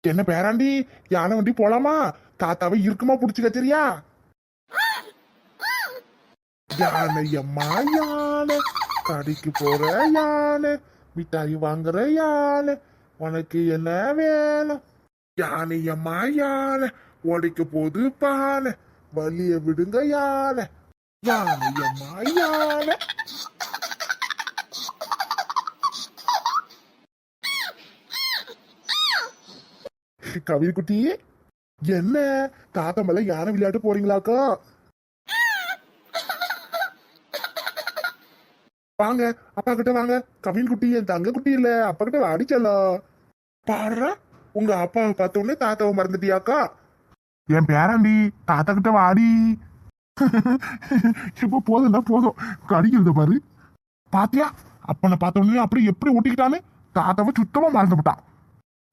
என்ன பேராண்டி? யானை வண்டி போலாமா? தாத்தாவை இருக்குமா புடிச்சு கச்சரியா யானை அம்மா யானை. கடைக்கு போற யானை. மிட்டாய் வாங்குற யானை. உனக்கு என்ன வேணும் யானை அம்மா யானை. உடைக்க போது பானை. வலிய விடுங்க யானை. யானை அம்மா யானை. கவிதை குட்டி என்ன? தாத்தா மேல யானை விளையாட்டு போறீங்களாக்கா? வாங்க அப்பா கிட்ட வாங்க. கவின் குட்டி என் தங்க குட்டி இல்ல. அப்பா கிட்ட அடிச்சலாம் பாடுறா உங்க அப்பாவை பார்த்த உடனே தாத்தாவை மறந்துட்டியாக்கா? என் பேராண்டி தாத்தா கிட்ட வாடி. இப்ப போதும்டா போதும். கடிக்கிறது பாரு. பாத்தியா? அப்பனை பார்த்த உடனே அப்படி எப்படி ஒட்டிக்கிட்டானே தாத்தாவை சுத்தமா மறந்து விட்டான்.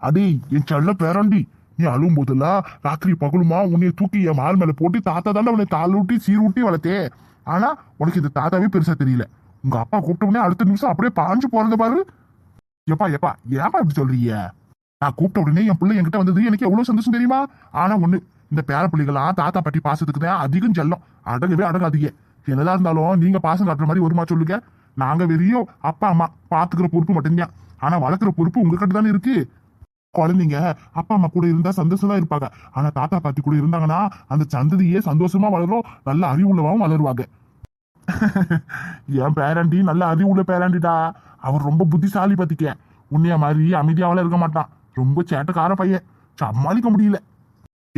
அடி என் செல்ல பேரண்டி. நீ அழும் போதெல்லாம் ராத்திரி பகலுமா உன்னைய தூக்கி என் மால் மேல போட்டு தாத்தா தானே உன்னை தாளூட்டி சீரூட்டி வளர்த்தே. ஆனா உனக்கு இந்த தாத்தாவே பெருசா தெரியல. உங்க அப்பா கூப்பிட்ட உடனே அடுத்த நிமிஷம் அப்படியே பாஞ்சு போறது பாரு. எப்பா எப்பா ஏப்பா இப்படி சொல்றீங்க? நான் கூப்பிட்ட உடனே என் பிள்ளை என்கிட்ட வந்தது எனக்கு எவ்வளவு சந்தோஷம் தெரியுமா? ஆனா ஒண்ணு இந்த பேர பிள்ளைகளாம் தாத்தா பாட்டி பாசத்துக்கு தான் அதிகம் செல்லம். அடங்கவே அடங்காதீங்க என்னதான் இருந்தாலும் நீங்க பாசம் காட்டுற மாதிரி வருமா சொல்லுங்க? நாங்க வெறியும் அப்பா அம்மா பாத்துக்கிற பொறுப்பு மட்டும்தான். ஆனா வளர்க்குற பொறுப்பு உங்ககிட்ட தானே இருக்கு. குழந்தைங்க அப்பா அம்மா கூட இருந்தா சந்தோஷமா இருப்பாங்க. ஆனா தாத்தா பாட்டி கூட இருந்தாங்கன்னா அந்த சந்ததியே சந்தோஷமா வளரும். நல்ல அறிவுள்ளவாவும் வளருவாங்க. என் பேரண்டி நல்ல அறிவுள்ள பேரண்டிடா. அவர் ரொம்ப புத்திசாலி பத்திக்க. உன்னைய மாதிரி அமைதியாவல இருக்க மாட்டான். ரொம்ப சேட்டக்கார பையன். சமாளிக்க முடியல.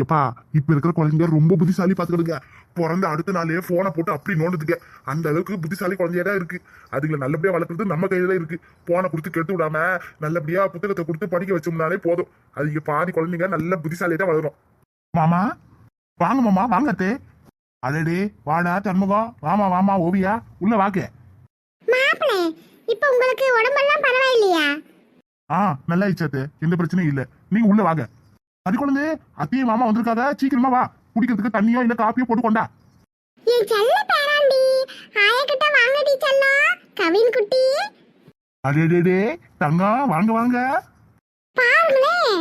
எப்பா இப்ப இருக்கிற குழந்தைங்க ரொம்ப புத்திசாலி பாத்துக்கிடுங்க. பிறந்த அடுத்த நாளே போனை போட்டு அப்படி நோண்டுதுங்க. அந்த அளவுக்கு புத்திசாலி குழந்தையா தான் இருக்கு. அதுங்களை நல்லபடியா வளர்க்கறது நம்ம கையில தான் இருக்கு போனை கொடுத்து கெடுத்து விடாம நல்லபடியா புத்தகத்தை கொடுத்து படிக்க வச்சோம்னாலே போதும். அது இங்க பாதி குழந்தைங்க நல்ல புத்திசாலியா தான் வளரும். மாமா வாங்க மாமா வாங்க அத்தே. அடடே வாடா தன்முகம் வாமா வாமா ஓவியா உள்ள வாக்க மாப்பிளே இப்ப உங்களுக்கு உடம்பெல்லாம் பரவாயில்லையா? ஆ நல்லா இச்சாத்து எந்த பிரச்சனையும் இல்ல. நீங்க உள்ள வாங்க. அது குழந்தை அத்தையும் மாமா வந்திருக்காங்க சீக்கிரமா வா. குடிக்கிறதுக்கு தண்ணியோ இல்ல காப்பியோ போட்டு கொண்டா. என் செல்ல பேராண்டி ஆயக்கிட்ட வாங்கடி செல்லம் கவின் குட்டி. அடேடே தங்கம் வாங்க வாங்க. பாருங்களேன்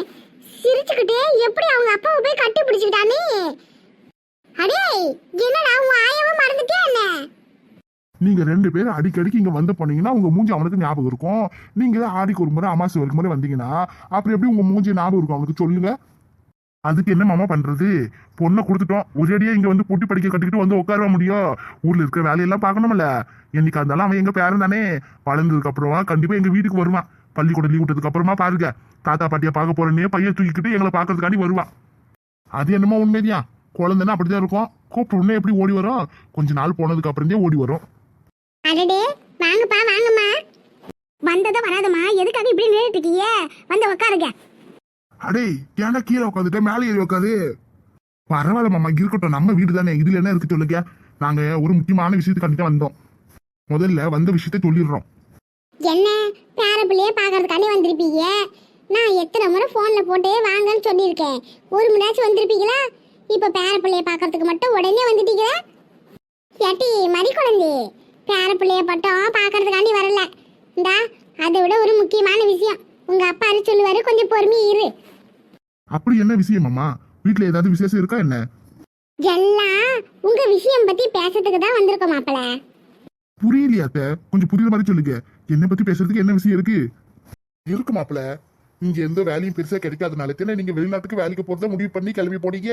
சிரிச்சுக்கிட்டே எப்படி அவங்க அப்பாவை போய் கட்டி பிடிச்சுக்கிட்டானே. அடே என்னடா உன் ஆயவை மறந்துட்டே என்ன? நீங்க ரெண்டு பேரும் அடிக்கடிக்கு இங்க வந்து போனீங்கன்னா உங்க மூஞ்சி அவனுக்கு ஞாபகம் இருக்கும். நீங்க ஆடிக்கு ஒரு முறை அமாசை ஒரு முறை வந்தீங்கன்னா அப்புறம் எப்படி உங்க மூஞ்சி ஞாபகம் இருக்கும்? அவனுக்கு சொல்லுங்க. அதுக்கு என்ன மாமா பண்றது? பொண்ணை கொடுத்துட்டோம். ஒரேடியா இங்க வந்து பொட்டி படிக்க கட்டிக்கிட்டு வந்து உட்கார முடியும்? ஊர்ல இருக்கிற வேலையெல்லாம் பார்க்கணும்ல. இன்னைக்கு இருந்தாலும் அவன் எங்க பேரன் தானே? வளர்ந்ததுக்கு அப்புறமா கண்டிப்பா எங்க வீட்டுக்கு வருவான். பள்ளிக்கூடம் லீவ் விட்டதுக்கு அப்புறமா பாருங்க. தாத்தா பாட்டியை பார்க்க போறேன்னே பையன் தூக்கிக்கிட்டு எங்களை பார்க்கறதுக்காண்டி வருவான். அது என்னமோ உண்மைதியா குழந்தைன்னா அப்படிதான் இருக்கும். கூப்பிட்ட உடனே எப்படி ஓடி வரும்? கொஞ்ச நாள் போனதுக்கு அப்புறம் ஓடி வரும். அடடே வாங்கப்பா வாங்கம்மா. வந்ததா வராதம்மா. எதுக்காக இப்படி நின்றுட்டு இருக்கீங்க? வந்து உட்காருங்க. அடே ஏன்டா கீழே உட்காந்துட்ட மேலே ஏறி உட்காது பரவாயில்ல மாமா இருக்கட்டும். நம்ம வீடு தானே. இதுல என்ன இருக்கு சொல்லுங்க. நாங்க ஒரு முக்கியமான விஷயத்தை தான் வந்தோம். முதல்ல வந்த விஷயத்த சொல்லிடுறோம். என்ன? பேர பிள்ளைய பார்க்கறதுக்காண்டி வந்திருப்பீங்க? நான் எத்தனை முறை ஃபோனில் போட்டு வாங்கன்னு சொல்லியிருக்கேன். ஒரு முறையாச்சும் வந்திருப்பீங்களா? இப்போ பேர பிள்ளைய பார்க்கறதுக்கு மட்டும் உடனே வந்துட்டீங்களா? ஏட்டி மதி குழந்தை. பேர பிள்ளைய மட்டும் பார்க்கறதுக்காண்டி வரல. இந்தா அதை விட ஒரு முக்கியமான விஷயம். உங்க அப்பா அது சொல்லுவாரு. கொஞ்சம் பொறுமையா இரு. அப்படி என்ன விஷயம் மாமா வீட்டுல ஏதாவது விசேஷம் இருக்கா என்ன? எல்லாம் உங்க விஷயம் பத்தி பேசுறதுக்கு தான் வந்திருக்கோம் மாப்பிள்ள புரியலையா அத்தை. கொஞ்சம் புரியுற மாதிரி சொல்லுங்க. என்னை பத்தி பேசுறதுக்கு என்ன விஷயம் இருக்கு? இருக்கு மாப்பிள. இங்க எந்த வேலையும் பெருசா கிடைக்காதனால தானே நீங்க வெளிநாட்டுக்கு வேலைக்கு போறத முடிவு பண்ணி கிளம்பி போனீங்க.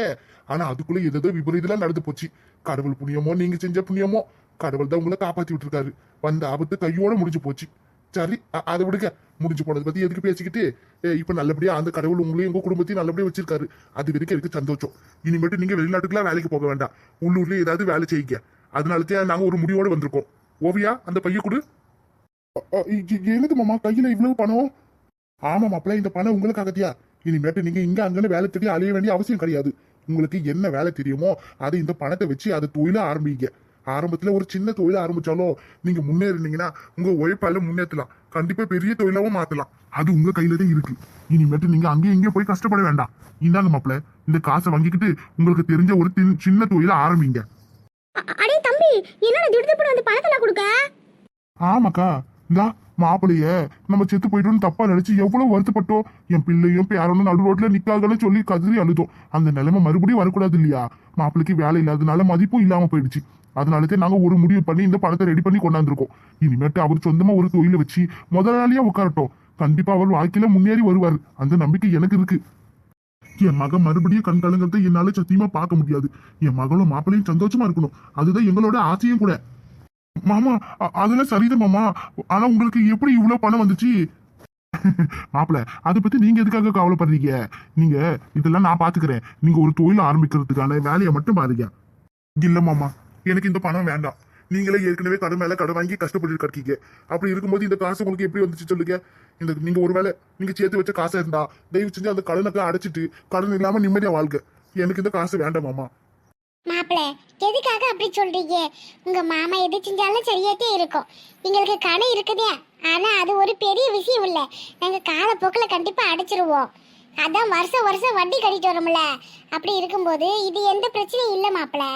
ஆனா அதுக்குள்ள ஏதோ விபரீதம் நடந்து போச்சு. கடவுள் புண்ணியமோ நீங்க செஞ்ச புண்ணியமோ கடவுள் தான் உங்களை காப்பாத்தி விட்டுருக்காரு. வந்த ஆபத்து கையோட முடிஞ்சு போச்சு. சரி அதை விடுங்க. முடிஞ்சு போனது பத்தி எதுக்கு பேசிக்கிட்டு ஏ, இப்ப நல்லபடியா அந்த கடவுள் உங்களையும் உங்க குடும்பத்தையும் நல்லபடியா வச்சிருக்காரு. அது வரைக்கும் எனக்கு சந்தோஷம். இனிமேட்டு நீங்க வெளிநாட்டுக்குலாம் வேலைக்கு போக வேண்டாம். உள்ளூர்லயே ஏதாவது வேலை செய்யுங்க. அதனால நாங்க ஒரு முடிவோட வந்திருக்கோம். ஓவியா அந்த பைய கொடு. அ- என்னது மாமா? கையில இவ்வளவு பணம்? ஆமா மாப்பிள்ள இந்த பணம் உங்களுக்காகத்தியா இனிமேட்டு நீங்க இங்க அங்கன்னு வேலை தேடி அலைய வேண்டிய அவசியம் கிடையாது. உங்களுக்கு என்ன வேலை தெரியுமோ அதை இந்த பணத்தை வச்சு அதை தொழில ஆரம்பிங்க. ஆரம்பத்துல ஒரு சின்ன தொழில ஆரம்பிச்சாலும் நீங்க முன்னேறினீங்கன்னா உங்க உழைப்பால முன்னேற்றலாம். கண்டிப்பா பெரிய தொழிலாவும் மாத்தலாம். அது உங்க கையில தான் இருக்கு. இனிமேட்டு நீங்க அங்கேயும் இங்கேயும் போய் கஷ்டப்பட வேண்டாம். இந்தாங்க மாப்பிள்ள இந்த காசை வாங்கிக்கிட்டு உங்களுக்கு தெரிஞ்ச ஒரு சின்ன- தொழில ஆரம்பிங்க. அடே தம்பி என்னடா வந்து பணத்தெல்லாம் கொடுக்க? ஆமாக்கா இந்தா மாப்பிளைய நம்ம செத்து போயிட்டோம்னு தப்பா நினைச்சு எவ்வளவு வருத்தப்பட்டோம் என் பிள்ளையும் பேரனும் நடு ரோட்ல நிக்காகன்னு சொல்லி கதறி அழுதோம். அந்த நிலைமை மறுபடியும் வரக்கூடாது இல்லையா? மாப்பிளைக்கு வேலை இல்லாதனால மதிப்பும் இல்லாம போயிடுச்சு. அதனாலதான் நாங்க ஒரு முடிவு பண்ணி இந்த பணத்தை ரெடி பண்ணி கொண்டாந்துருக்கோம். இனிமேட்டு அவர் சொந்தமா ஒரு தொழிலை வச்சு முதலாளியா உட்காரட்டும். கண்டிப்பா அவர் வாழ்க்கையில முன்னேறி வருவார். அந்த நம்பிக்கை எனக்கு இருக்கு. என் மகன் மறுபடியும் கண் கலங்கறதை என்னால சத்தியமா பார்க்க முடியாது. என் மகளும் மாப்பிளையும் சந்தோஷமா இருக்கணும். அதுதான் எங்களோட ஆசையும் கூட. மாமா அ- அதெல்லாம் சரிதான் மாமா. ஆனா உங்களுக்கு எப்படி இவ்வளவு பணம் வந்துச்சு? மாப்பிள அதை பத்தி நீங்க எதுக்காக கவலைப்படுறீங்க? நீங்க இதெல்லாம் நான் பாத்துக்கிறேன். நீங்க ஒரு தொழில் ஆரம்பிக்கிறதுக்கான வேலையை மட்டும் பாருங்க. இல்ல மாமா. எனக்கு இந்த பணம் வேண்டாம். நீங்களே ஏற்கனவே கடை மேல கடன் வாங்கி கஷ்டப்பட்டு இருக்கீங்க. அப்படி இருக்கும்போது இந்த காசு உங்களுக்கு எப்படி வந்துச்சு சொல்லுங்க? இந்த நீங்க ஒருவேளை நீங்க சேர்த்து வச்ச காசா இருந்தா தயவு செஞ்சு அந்த கடனுக்கு அடைச்சிட்டு கடன் இல்லாம நிம்மதியா வாழ்க. எனக்கு இந்த காசு வேண்டாம் மாமா. மாப்பிள்ள எதுக்காக அப்படி சொல்றீங்க? உங்க மாமா எது செஞ்சாலும் சரியாத்தே இருக்கும். எங்களுக்கு கடை இருக்குதே. ஆனா அது ஒரு பெரிய விஷயம் இல்ல. நாங்க காலப்போக்கில் கண்டிப்பா அடைச்சிருவோம். அதான் வருஷம் வருஷம் வட்டி கட்டிட்டு வரோம்ல. அப்படி இருக்கும்போது இது எந்த பிரச்சனையும் இல்ல மாப்பிள்ள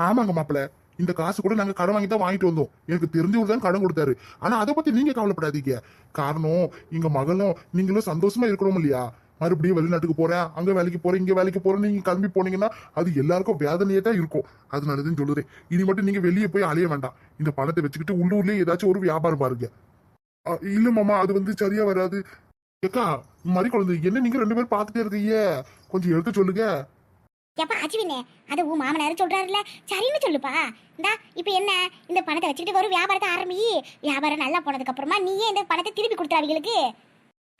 ஆமாங்க மாப்பிள்ள இந்த காசு கூட நாங்க கடன் வாங்கி தான் வாங்கிட்டு வந்தோம். எனக்கு தெரிஞ்சவர் தான் கடன் கொடுத்தாரு. ஆனா அதை பத்தி நீங்க கவலைப்படாதீங்க. காரணம் எங்க மகளும் நீங்களும் சந்தோஷமா இருக்கணும் இல்லையா? மறுபடியும் வெளிநாட்டுக்கு போறேன் அங்க வேலைக்கு போறேன் இங்க வேலைக்கு போறேன் நீங்க கிளம்பி போனீங்கன்னா அது எல்லாருக்கும் வேதனையே தான் இருக்கும். அதனாலதான் சொல்லுறேன். இனி மட்டும் நீங்க வெளியே போய் அலைய வேண்டாம். இந்த பணத்தை வச்சுக்கிட்டு உள்ளூர்லயே ஏதாச்சும் ஒரு வியாபாரம் பாருங்க. அ, இல்ல மாமா அது வந்து சரியா வராது. ஏக்கா மறி குழந்தை என்ன நீங்க ரெண்டு பேரும் பார்த்துட்டே இருக்கீங்க? கொஞ்சம் எடுத்து சொல்லுங்க. எப்பா அச்சுவினே அது உன் மாமனார் சொல்றாருல சரின்னு சொல்லுப்பா. இந்தா இப்போ என்ன? இந்த பணத்தை வச்சுக்கிட்டு ஒரு வியாபாரத்தை ஆரம்பி. வியாபாரம் நல்லா போனதுக்கு அப்புறமா நீயே இந்த பணத்தை திருப்பி கொடுத்துரு அவங்களுக்கு.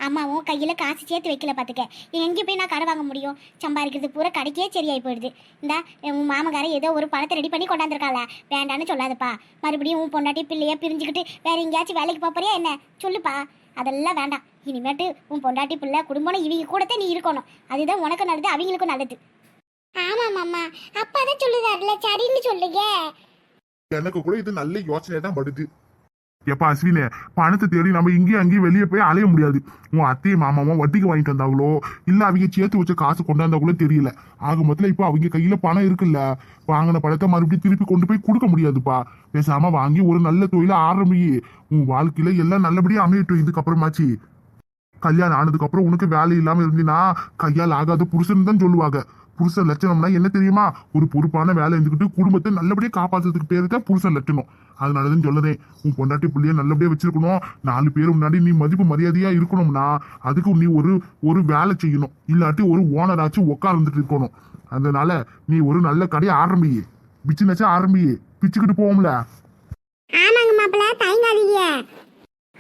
அம்மாவும் கையில் காசு சேர்த்து வைக்கல பார்த்துக்க எங்கே போய் நான் கடை வாங்க முடியும்? சம்பாதிக்கிறது பூரா கடைக்கே சரியாகி போயிடுது. இந்தா உன் மாமகாரன் ஏதோ ஒரு பணத்தை ரெடி பண்ணி கொண்டாந்துருக்காள? வேண்டான்னு சொல்லாதப்பா. மறுபடியும் உன் பொண்டாட்டி பிள்ளைய பிரிஞ்சுக்கிட்டு வேற எங்கேயாச்சும் வேலைக்கு போறியா என்ன? சொல்லுப்பா. அதெல்லாம் வேண்டாம். இனிமேட்டு உன் பொண்டாட்டி பிள்ளை குடும்பம் இவங்க கூடத்தே நீ இருக்கணும். அதுதான் உனக்கும் நல்லது அவங்களுக்கும் நல்லது. ஆமாம் மாமா அப்பா தான் சொல்லுதாருல சரின்னு சொல்லுங்க. எனக்கு கூட இது நல்ல யோசனை தான் படுது. எப்பா அஸ்வினே பணத்தை தேடி நம்ம இங்கேயும் அங்கேயும் வெளியே போய் அலைய முடியாது. உன் அத்தையும் மாமாவும் வட்டிக்கு வாங்கிட்டு வந்தாங்களோ? இல்ல அவங்க சேர்த்து வச்ச காசு கொண்டாந்தாங்களோ தெரியல. ஆக மொத்தத்தில் இப்போ அவங்க கையில பணம் இருக்குல்ல? வாங்கின பணத்தை மறுபடியும் திருப்பி கொண்டு போய் கொடுக்க முடியாதுப்பா. பேசாம வாங்கி ஒரு நல்ல தொழில ஆரம்பி உன் வாழ்க்கையில எல்லாம் நல்லபடியாக அமையட்டும் இதுக்கப்புறமாச்சு. கல்யாணம் ஆனதுக்கப்புறம் உனக்கு வேலை இல்லாமல் இருந்தினா கையால் ஆகாத புருஷன் தான் சொல்லுவாங்க. புருஷன் லட்சணம்னா என்ன தெரியுமா? ஒரு பொறுப்பான வேலை இருந்துக்கிட்டு குடும்பத்தை நல்லபடியாக காப்பாற்றுறதுக்கு பேர் தான் புருஷன் லட்சணம். அதனாலதான் சொல்லுதேன் உன் பொண்டாட்டி பிள்ளைய நல்லபடியாக வச்சிருக்கணும். நாலு பேர் முன்னாடி நீ மதிப்பு மரியாதையாக இருக்கணும்னா அதுக்கு நீ ஒரு ஒரு வேலை செய்யணும். இல்லாட்டி ஒரு ஓனராச்சும் உட்கார்ந்துட்டு இருக்கணும். அதனால நீ ஒரு நல்ல கடையை ஆரம்பி பிச்சுனாச்சும் ஆரம்பி பிச்சுக்கிட்டு போவோம்ல. ஆமாங்க மாப்பிள்ள தயங்காதீங்க.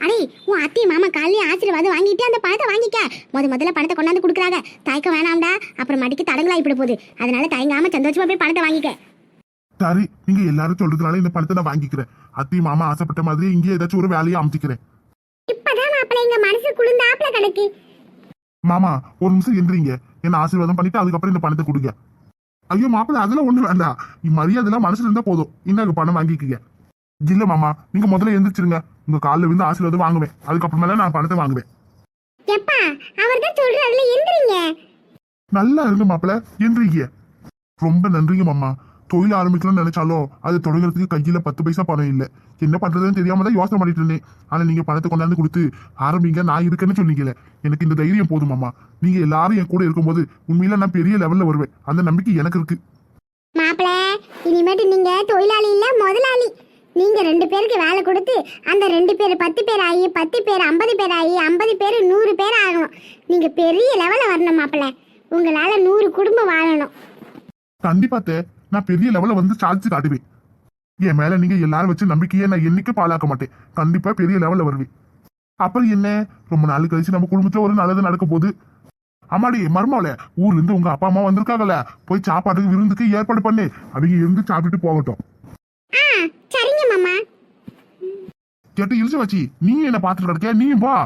அடே உன் அத்தை மாமா காலையில ஆசீர்வாதம் வாங்கிட்டு அந்த பணத்தை வாங்கிக்க. முத முதல்ல பணத்தை கொண்டாந்து கொடுக்குறாங்க. தயக்க வேணாம்டா. அப்புறம் மடிக்கு தடங்களாயிப்பிட போகுது. அதனால தயங்காம சந்தோஷமா போய் பணத்தை வாங்கிக்க. சரி நீங்க எல்லாரும் சொல்றதுனால இந்த பணத்தை நான் வாங்கிக்கிறேன். அத்தி மாமா ஆசைப்பட்ட மாதிரி இங்கே ஏதாச்சும் ஒரு வேலையை அமைச்சிக்கிறேன். இப்பதான் மாப்பிள்ள எங்க மனசு குளிர்ந்தாப்புல கணக்கு மாமா ஒரு நிமிஷம் எந்திரிங்க என்ன ஆசீர்வாதம் பண்ணிட்டு அதுக்கப்புறம் இந்த பணத்தை கொடுங்க. ஐயோ மாப்பிள்ள அதெல்லாம் ஒண்ணு வேண்டாம். மரியாதைலாம் மனசுல இருந்தா போதும். இந்தாங்க பணம் வாங்கிக்கங்க. இல்ல மாமா நீங்க முதல்ல எந்திரிச்சிருங்க. உங்க காலில் விழுந்து ஆசீர்வாதம் வாங்குவேன். அதுக்கப்புறமேல நான் பணத்தை வாங்குவேன். எப்பா அவர் தான் சொல்றாருல எந்திரிங்க. நல்லா இருங்க மாப்பிள்ள எந்திரிங்க. ரொம்ப நன்றிங்க மாமா. தொழில் ஆரம்பிக்கணும்னு நினைச்சாலும் அது தொடங்குறதுக்கு கையில பத்து பைசா பணம் இல்ல. என்ன பண்றதுன்னு தெரியாம தான் யோசனை பண்ணிட்டு இருந்தேன். ஆனா நீங்க பணத்தை கொண்டாந்து கொடுத்து ஆரம்பிங்க நான் இருக்கேன்னு சொன்னீங்களே எனக்கு இந்த தைரியம் போதும் மாமா. நீங்க எல்லாரும் என் கூட இருக்கும்போது உண்மையில நான் பெரிய லெவல்ல வருவேன். அந்த நம்பிக்கை எனக்கு இருக்கு. மாப்பிள்ள இனிமேட்டு நீங்க தொழிலாளி இல்ல முதலாளி. நீங்க ரெண்டு பேருக்கு வேலை கொடுத்து அந்த ரெண்டு பேர் பத்து பேர் ஆகி பத்து பேர் ஐம்பது பேர் ஆகி ஐம்பது பேர் நூறு பேர் ஆகணும். நீங்க பெரிய லெவல்ல வரணும் மாப்பிள்ள. உங்களால நூறு குடும்பம் வாழணும். கண்டிப்பா நான் பெரிய லெவல்ல வந்து சாதிச்சு காட்டுவேன். என் மேல நீங்க எல்லாரும் வச்சு நம்பிக்கையை நான் என்னைக்கு பாழாக்க மாட்டேன். கண்டிப்பா பெரிய லெவல்ல வருவேன். அப்புறம் என்ன? ரொம்ப நாள் கழிச்சு நம்ம குடும்பத்துல ஒரு நல்லது நடக்க போகுது. அம்மாடி மர்மாவில ஊர்ல இருந்து உங்க அப்பா அம்மா வந்திருக்காங்கல்ல. போய் சாப்பாட்டுக்கு விருந்துக்கு ஏற்பாடு பண்ணு. அவங்க இருந்து சாப்பிட்டுட்டு போகட்டும் ஆ சரிங்க மாமா கேட்டு இழுச்சு வச்சு நீ என்ன பாத்துட்டு கிடக்க? நீயும் வா.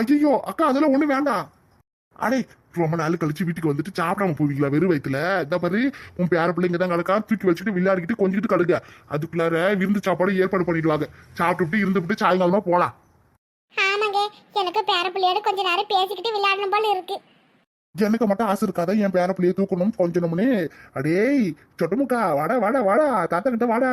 ஐயோ அக்கா அதெல்லாம் ஒண்ணு வேண்டாம். அடே ரொம்ப நாள் கழிச்சு வீட்டுக்கு வந்துட்டு சாப்பிடாம போவீங்களா வெறும் வயித்துல? இந்த பாரு உன் பேர பிள்ளைங்க தான் கிடக்கா தூக்கி வச்சுட்டு விளையாடிக்கிட்டு கொஞ்சிக்கிட்டு கடுங்க அதுக்குள்ளார விருந்து சாப்பாடு ஏற்பாடு பண்ணிடுவாங்க. சாப்பிட்டுட்டு இருந்துவிட்டு சாயங்காலமா போலாம். ஆமாங்க எனக்கு பேர பிள்ளையோட கொஞ்ச நேரம் பேசிக்கிட்டு விளையாடணும் போல இருக்கு. எனக்கு மட்டும் ஆசை இருக்காதா? என் பேர பிள்ளைய தூக்கணும் கொஞ்சணும்னு? அடேய் சொட்டமுக்கா வாடா வாடா வாடா தாத்தா கிட்ட வாடா.